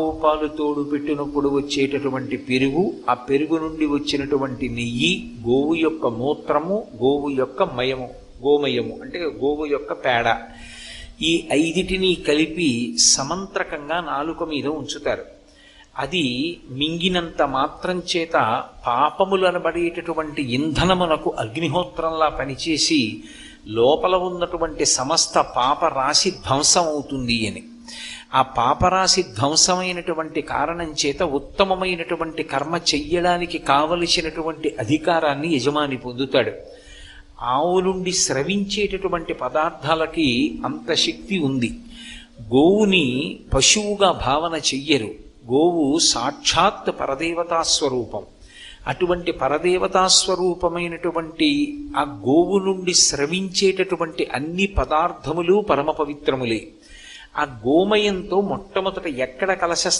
ఆవు పాలు తోడు పెట్టినప్పుడు వచ్చేటటువంటి పెరుగు ఆ పెరుగు నుండి వచ్చినటువంటి నెయ్యి గోవు యొక్క మూత్రము గోవు యొక్క మయము గోమయము అంటే గోవు యొక్క పేడ. ఈ ఐదిటిని కలిపి సమంత్రకంగా నాలుక మీద ఉంచుతారు. అది మింగినంత మాత్రం చేత పాపములనబడేటటువంటి ఇంధనమునకు అగ్నిహోత్రంలా పనిచేసి లోపల ఉన్నటువంటి సమస్త పాప రాశి ధ్వంసం అవుతుంది అని. ఆ పాపరాశి ధ్వంసమైనటువంటి కారణం చేత ఉత్తమమైనటువంటి కర్మ చెయ్యడానికి కావలసినటువంటి అధికారాన్ని యజమాని పొందుతాడు. ఆవు నుండి స్రవించేటటువంటి పదార్థాలకి అంత శక్తి ఉంది. గోవుని పశువుగా భావన చెయ్యరు. గోవు సాక్షాత్ పరదేవతా స్వరూపం. అటువంటి పరదేవతా స్వరూపమైనటువంటి ఆ గోవు నుండి స్రవించేటటువంటి అన్ని పదార్థములు పరమ పవిత్రములే. ఆ గోమయంతో మొట్టమొదట ఎక్కడ కలశ